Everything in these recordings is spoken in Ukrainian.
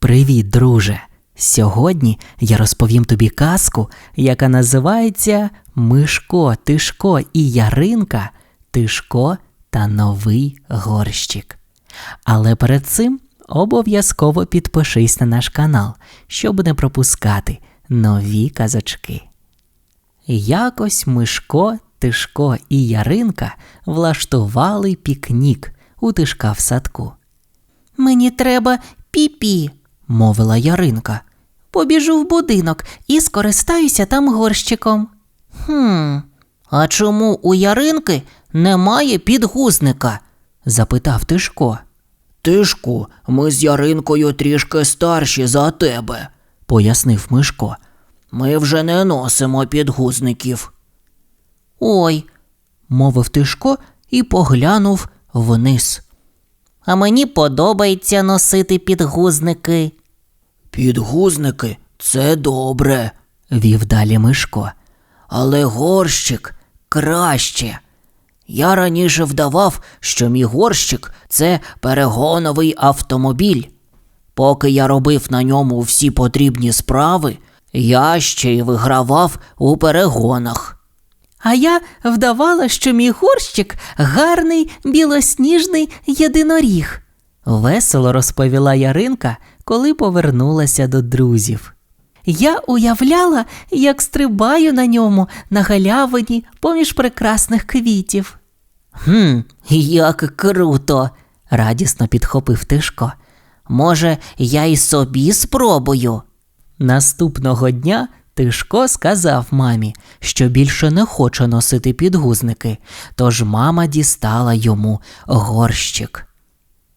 Привіт, друже! Сьогодні я розповім тобі казку, яка називається Мишко, Тишко і Яринка, Тишко та новий горщик. Але перед цим обов'язково підпишись на наш канал, щоб не пропускати нові казочки. Якось Мишко, Тишко і Яринка влаштували пікнік у Тишка в садку. Мені треба пі-пі, Мовила Яринка. побіжу в будинок і скористаюся там горщиком. Хм, а чому у Яринки немає підгузника? запитав Тишко. Тишку, ми з Яринкою трішки старші за тебе. пояснив Мишко. Ми вже не носимо підгузників. Ой, Мовив Тишко і поглянув вниз. а мені подобається носити підгузники. Підгузники це добре, Вів далі Мишко. але горщик краще. Я раніше вдавав, що мій горщик це перегоновий автомобіль. Поки я робив на ньому всі потрібні справи, я ще й вигравав у перегонах. А я вдавала, що мій горщик гарний білосніжний єдиноріг. Весело розповіла Яринка, коли повернулася до друзів. Я уявляла, як стрибаю на ньому на галявині поміж прекрасних квітів. Хм, як круто. Радісно підхопив Тишко. Може, я й собі спробую. Наступного дня Тишко сказав мамі, що більше не хоче носити підгузники, тож мама дістала йому горщик.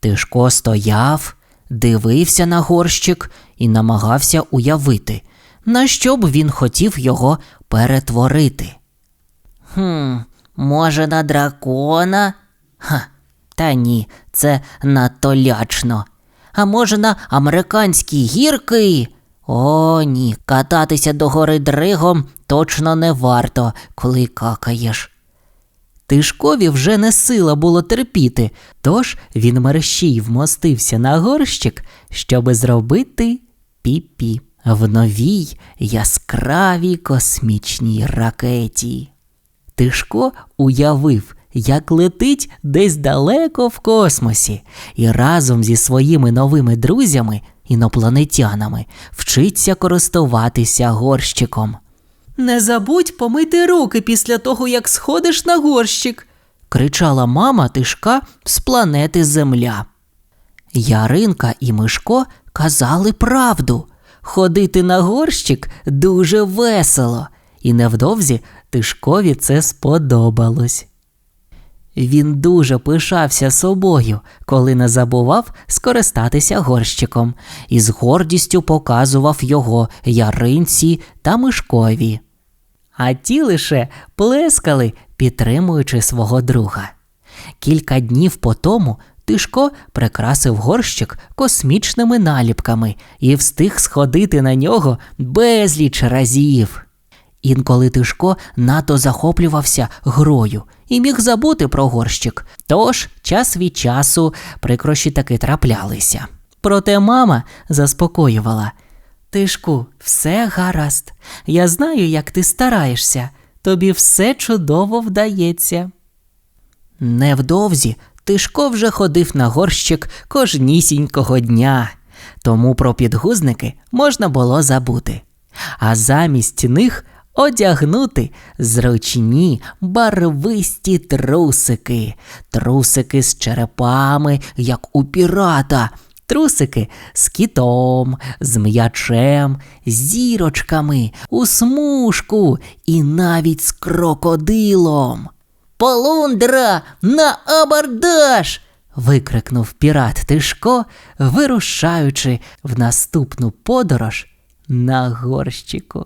Тишко стояв, дивився на горщик і намагався уявити, на що б він хотів його перетворити. Хм, може, на дракона? Ха, та ні, це надто лячно. А може, на американські гірки? О, ні, кататися до гори дригом точно не варто, коли какаєш. Тишкові вже не сила було терпіти, тож він мерщій вмостився на горщик, щоби зробити пі-пі в новій яскравій космічній ракеті. Тишко уявив, як летить десь далеко в космосі, і разом зі своїми новими друзями, інопланетянами, вчиться користуватися горщиком. Не забудь помити руки після того, як сходиш на горщик. кричала мама Тишка з планети Земля. Яринка і Мишко казали правду. Ходити на горщик дуже весело, і невдовзі Тишкові це сподобалось. Він дуже пишався собою, коли не забував скористатися горщиком, і з гордістю показував його яринці та мишкові. А ті лише плескали, підтримуючи свого друга. Кілька днів по тому Тишко прикрасив горщик космічними наліпками і встиг сходити на нього безліч разів. Інколи Тишко надто захоплювався грою і міг забути про горщик, тож час від часу прикрощі таки траплялися. Проте мама заспокоювала. Тишку, все гаразд. Я знаю, як ти стараєшся. Тобі все чудово вдається. Невдовзі Тишко вже ходив на горщик кожнісінького дня, тому про підгузники можна було забути. А замість них одягнути зручні барвисті трусики, трусики з черепами, як у пірата, трусики з кітом, з м'ячем, зірочками, у смужку і навіть з крокодилом. Полундра на абордаж! викрикнув пірат Тишко, вирушаючи в наступну подорож на горщику.